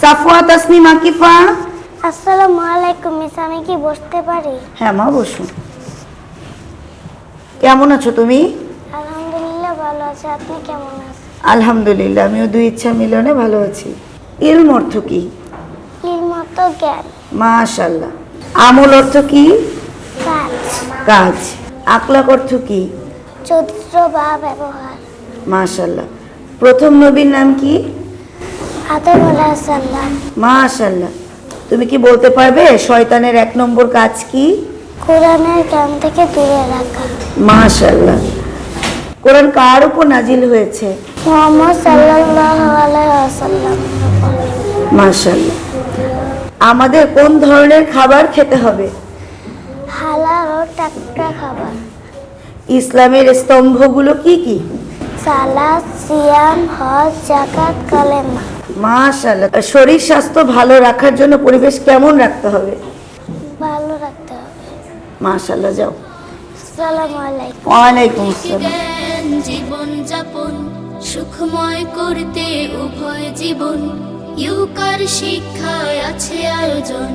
সাফওয়া তাসনিম আকিফা আসসালামু আলাইকুম মিস আমি কি বসতে পারি? হ্যাঁ মা বসুন কেমন আছো তুমি? আলহামদুলিল্লাহ ভালো আছে। আপনি কেমন আছেন? আলহামদুলিল্লাহ আমিও দুই ইচ্ছা মিলনে ভালো আছি। ইলম অর্থ কি? এর মতো জ্ঞান। মাশাল্লাহ আমল অর্থ কি? কাজ। কাজ। আকলাক অর্থ কি? চরিত্র বা ব্যবহার। মাশাল্লাহ প্রথম নবীর নাম কি? মাশাল্লাহ তুমি কি বলতে পারবে শয়তানের এক নম্বর কাজ কি? কোরআনের জ্ঞান থেকে দূরে রাখা। মাশাল্লাহ কোরআন কার উপর নাজিল হয়েছে? মোহাম্মদ সাল্লাল্লাহু আলাইহি ওয়াসাল্লাম। মাশাল্লাহ আমাদের কোন ধরনের খাবার খেতে হবে? হালাল ও টাটকা খাবার। ইসলামের স্তম্ভগুলো কি কি? সালাদ সিয়াম হজ জাকাত কালেমা। মাশাল্লাহ শরীর স্বাস্থ্য ভালো রাখার জন্য পরিবেশ কেমন রাখতে হবে? ভালো রাখতে হবে। মাশাআল্লাহ যাও। আসসালামু আলাইকুম। ওয়ালাইকুম আসসালাম। জীবন যাপন সুখময় করতে উভয় জীবন। ইউকার শিক্ষায় আছে আয়োজন।